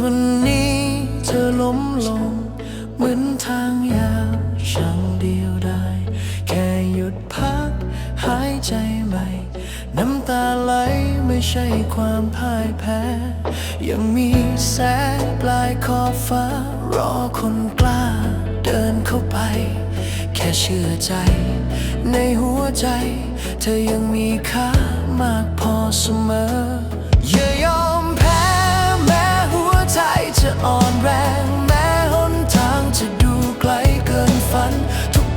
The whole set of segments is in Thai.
วันนี้เธอล้มลง เหมือนทางยาวช่างเดียวได้ แค่หยุดพัก หายใจใหม่ น้ำตาไหลไม่ใช่ความพ่ายแพ้ ยังมีแสงปลายขอบฟ้า รอคนกล้า เดินเข้าไป แค่เชื่อใจ ในหัวใจ เธอยังมีค่ามากพอเสมอ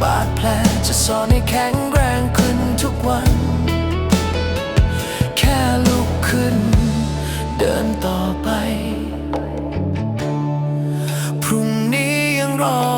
บาดแผลจะสอนให้แข็งแรงขึ้นทุกวัน แค่ลุกขึ้น เดินต่อไป พรุ่งนี้ยังรอ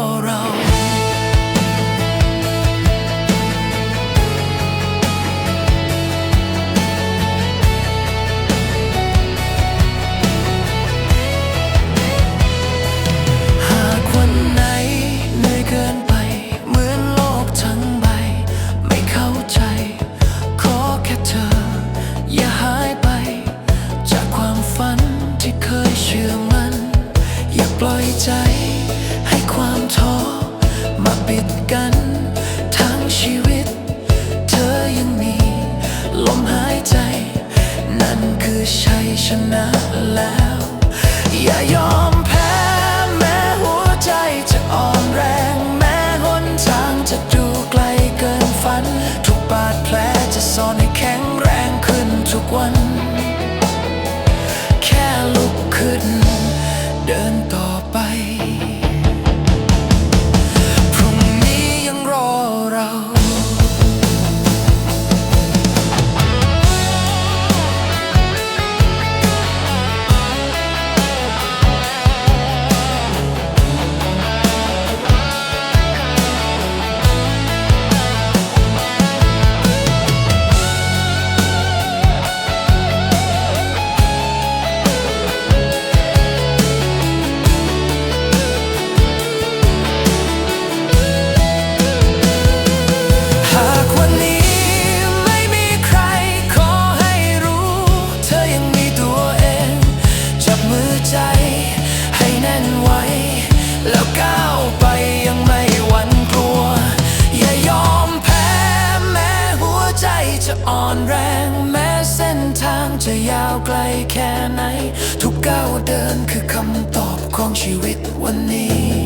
ปล่อยใจ ให้ความท้อมาปิดกันทั้งชีวิต เธอยังมี ลมหายใจ นั่นคือชัยชนะแล้ว อย่าย จะอ่อนแรงแม้เส้นทางจะยาวไกลแค่ไหน ทุกก้าวเดินคือคำตอบของชีวิตวันนี้